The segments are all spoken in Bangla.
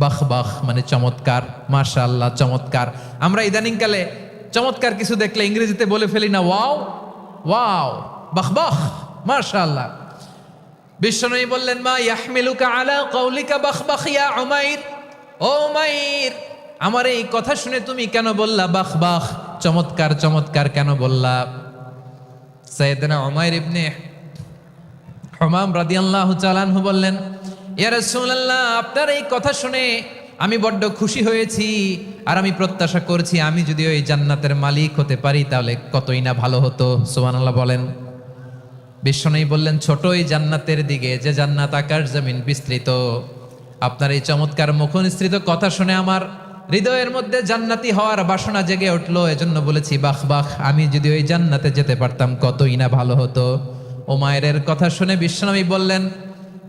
বাহ বাহ মানে চমৎকার মাশা চমৎকার। আমরা ইদানিংকালে চমৎকার কিছু দেখলে ইংরেজিতে বলে ফেলি না, ওয়াও ওয়াও, বাহ বাহ মাশা আল্লাহ বিশ্বনবী বললেন, মা ইয়াহমিলুকা আলা কওলিকা বাহ বাহ, ইয়া উমাইর? ও উমাইর, আমার এই কথা শুনে তুমি কেন বললা বাহ বাহ, চমৎকার চমৎকার কেন বললা? সৈয়দনা উমাইর ইবনে হমাম রাদিয়াল্লাহু চালানহু বললেন ইয়া রাসূলুল্লাহ, আপনার এই কথা শুনে আমি বড্ড খুশি হয়েছি আর আমি প্রত্যাশা করছি আমি যদি ওই জান্নাতের মালিক হতে পারি, তাহলে কতই না ভালো হতো। সুবহানাল্লাহ বলেন। বিশ্বনবী বললেন ছোট এই জান্নাতের দিকে, যে জান্নাত আকাশ জমিন বিস্তৃত। আপনার এই চমৎকার মুখনিসৃত কথা শুনে আমার হৃদয়ের মধ্যে জান্নাতি হওয়ার বাসনা জেগে উঠল। এজন্য বলেছি, বাহ বাহ, আমি যদি ওই জান্নাতে যেতে পারতাম, কতই না ভালো হতো। ও ওমায়ের কথা শুনে বিশ্বনবী বললেন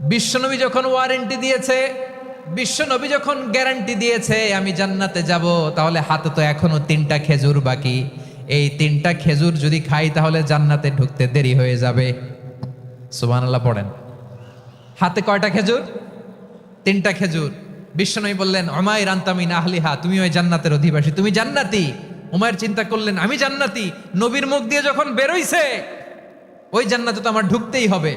বিশ্বনবী যখন ওয়ারেন্টি দিয়েছে, বিশ্বনবী যখন গ্যারান্টি দিয়েছে, আমি জান্নাতে যাব, তাহলে হাতে তো এখনও তিনটা খেজুর বাকি। এই তিনটা খেজুর যদি খাই, তাহলে জান্নাতে ঢুকতে দেরি হয়ে যাবে। সুবহানাল্লাহ, পড়েন। হাতে কয়টা খেজুর? তিনটা খেজুর। বিশ্বনবী বললেন অমায় রান্তামিন আহলিহা, তুমি ওই জান্নাতের অধিবাসী, তুমি জান্নাতি। উমায়ের চিন্তা করলেন, আমি জান্নাতি। নবীর মুখ দিয়ে যখন বেরোইছে, ওই জান্নাতে তো আমার ঢুকতেই হবে।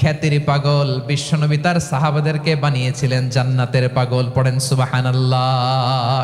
খ্যাতির পাগল বিশ্বনবী তার সাহাবাদেরকে বানিয়েছিলেন জান্নাতের পাগল। পড়েন সুবাহান আল্লাহ